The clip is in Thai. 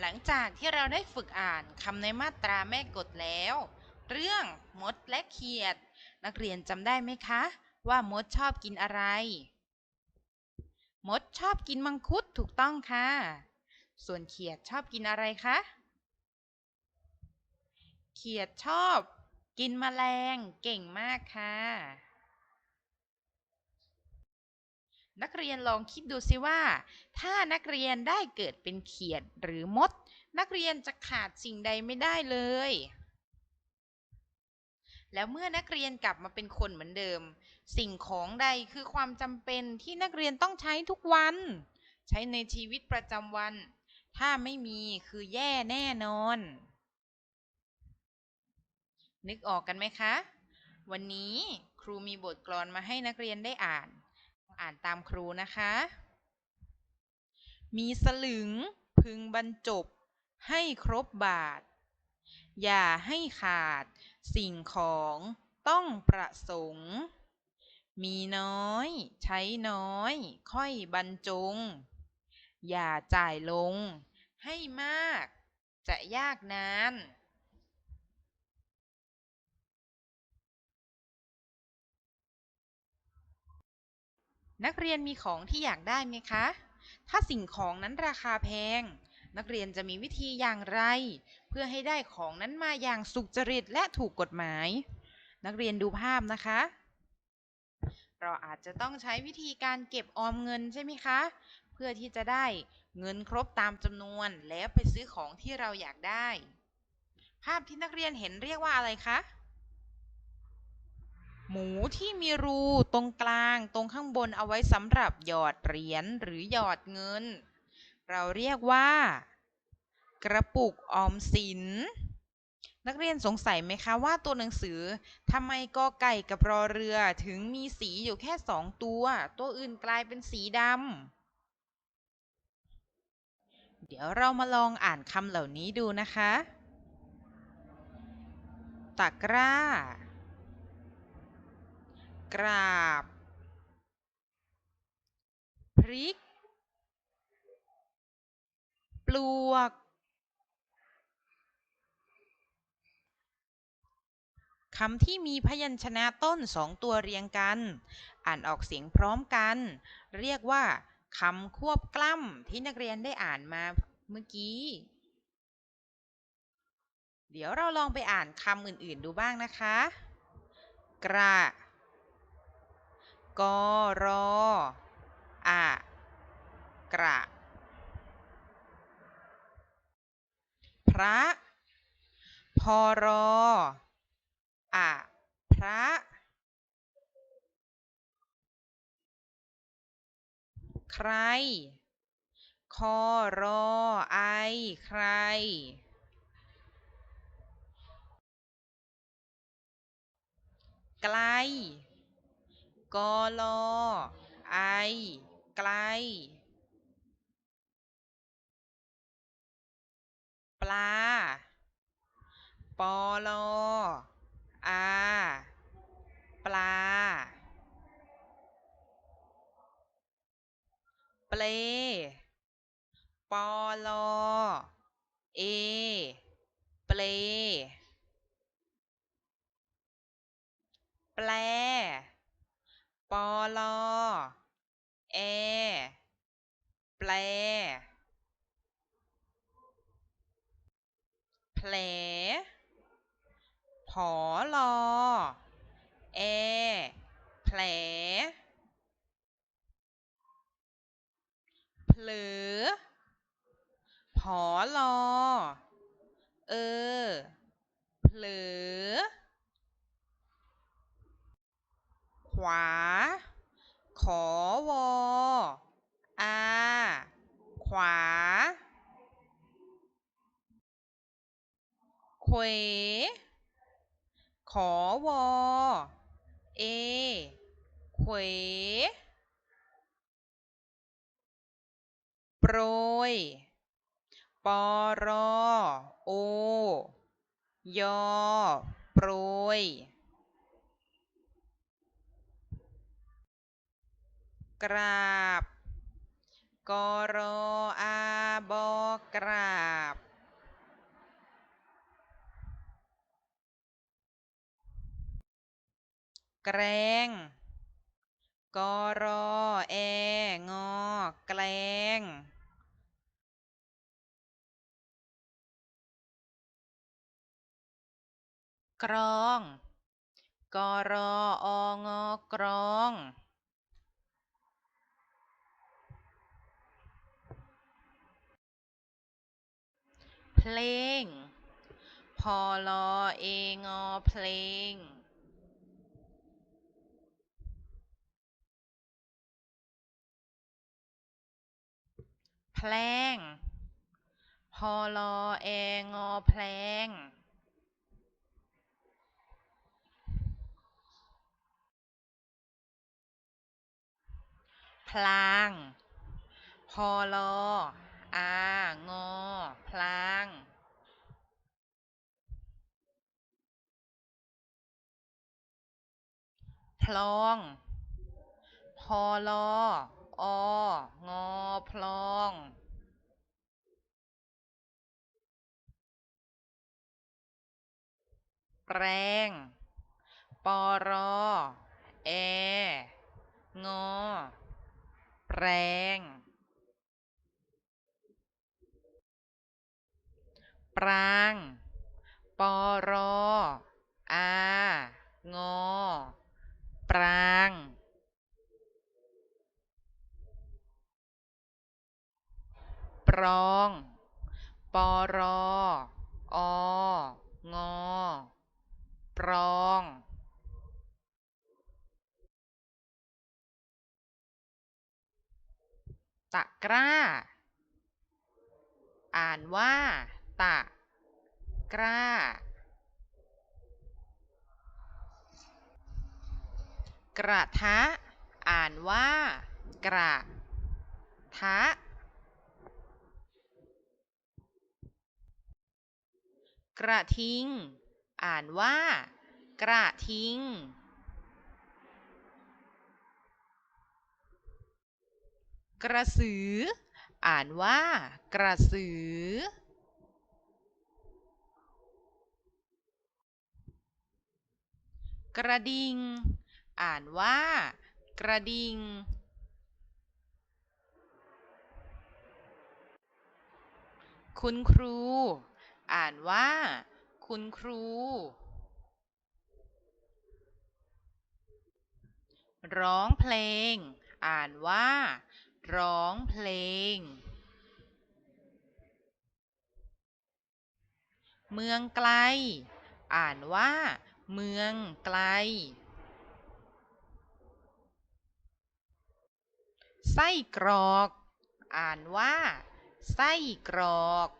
หลังจากที่เราได้ฝึกอ่านคำในมาตราแม่กฎแล้ว เรื่องมดและเขียด นักเรียนจำได้ไหมคะ ว่ามดชอบกินอะไร มดชอบกินมังคุดถูกต้องค่ะ ส่วนเขียดชอบกินอะไรคะ เขียดชอบ กินแมลงเก่งมากค่ะ นักเรียนลองคิดดูสิว่า ถ้านักเรียนได้เกิดเป็นเขียดหรือมด นักเรียนจะขาดสิ่งใดไม่ได้เลย แล้วเมื่อนักเรียนกลับมาเป็นคนเหมือนเดิม สิ่งของใดคือความจำเป็นที่นักเรียนต้องใช้ทุกวัน ใช้ในชีวิตประจำวัน ถ้าไม่มีคือแย่แน่นอน นึกออกกันไหมคะ วันนี้ครูมีบทกลอนมาให้นักเรียนได้อ่าน อ่านตามครูนะคะ มีสลึงพึงบรรจบ ให้ครบบาท อย่าให้ขาด สิ่งของต้องประสงค์ มีน้อย ใช้น้อย ค่อยบรรจง อย่าจ่ายลง ให้มาก จะยากนาน นักเรียนมีของที่อยากได้ไหมคะ ถ้าสิ่งของนั้นราคาแพง นักเรียนจะมีวิธีอย่างไร เพื่อให้ได้ของนั้นมาอย่างสุจริตและถูกกฎหมาย นักเรียนดูภาพนะคะ เราอาจจะต้องใช้วิธีการเก็บออมเงินใช่ไหมคะ เพื่อที่จะได้เงินครบตามจำนวนแล้วไปซื้อของที่เราอยากได้ ภาพที่นักเรียนเห็นเรียกว่าอะไรคะ หมูที่มีรูตรงกลางตรงข้างบนเอาไว้สำหรับหยอดเหรียญหรือหยอดเงิน เราเรียกว่า กระปุกออมสิน นักเรียนสงสัยไหมคะว่าตัวหนังสือทำไมกอไก่กับรอเรือถึงมีสีอยู่แค่สองตัว ตัวอื่นกลายเป็นสีดำเดี๋ยวเรามาลองอ่านคำเหล่านี้ดูนะคะ ตะกร้า กราบ พริก ปลวก คำที่มีพยัญชนะต้นสองตัวเรียงกัน อ่านออกเสียงพร้อมกัน เรียกว่าคำควบกล้ำที่นักเรียนได้อ่านมาเมื่อกี้ เดี๋ยวเราลองไปอ่านคำอื่นๆดูบ้างนะคะ กระ กรออะกระ พระ พอรออะพระ ใคร คอรอไอใคร ไกล กอลอไอ ไกล ปลา ปอลออาปลา เปลปอลอเอ เปลแปล ปอลอแอ แปล แผล ผอลอแอ แผล เผลอผอลอ เออ เผลอ ขวา ขอวออาขวา เขว ขอวอเอ เขว โปรย ปอรอ โอ ยอ โปรย กราบ กรออาบอกราบ แกรง กรอแองอ แกลงกรอง กรอองอกรอง ลง พอลอเองอเพลง แพลง พอลอแองอแพลงพลาง พอลอ อางอ พลาง พลอง พอลออ งอ พลองแปรง ปอรอ แอ งอแปรง ปราง ปอรออางอ ปราง ปรอง ปอรอองอ ปรอง ตะกร้า อ่านว่า ตะ กร้า กระทะ อ่านว่า กระทะ กระทิง อ่านว่า กระทิงกระสือ อ่านว่ากระสือ กระดิ่ง อ่านว่า กระดิ่ง คุณครู อ่านว่า คุณครู ร้องเพลง อ่านว่า ร้องเพลง เมืองไกล อ่านว่า เมืองไกล ไส้กรอก อ่านว่า ไส้กรอก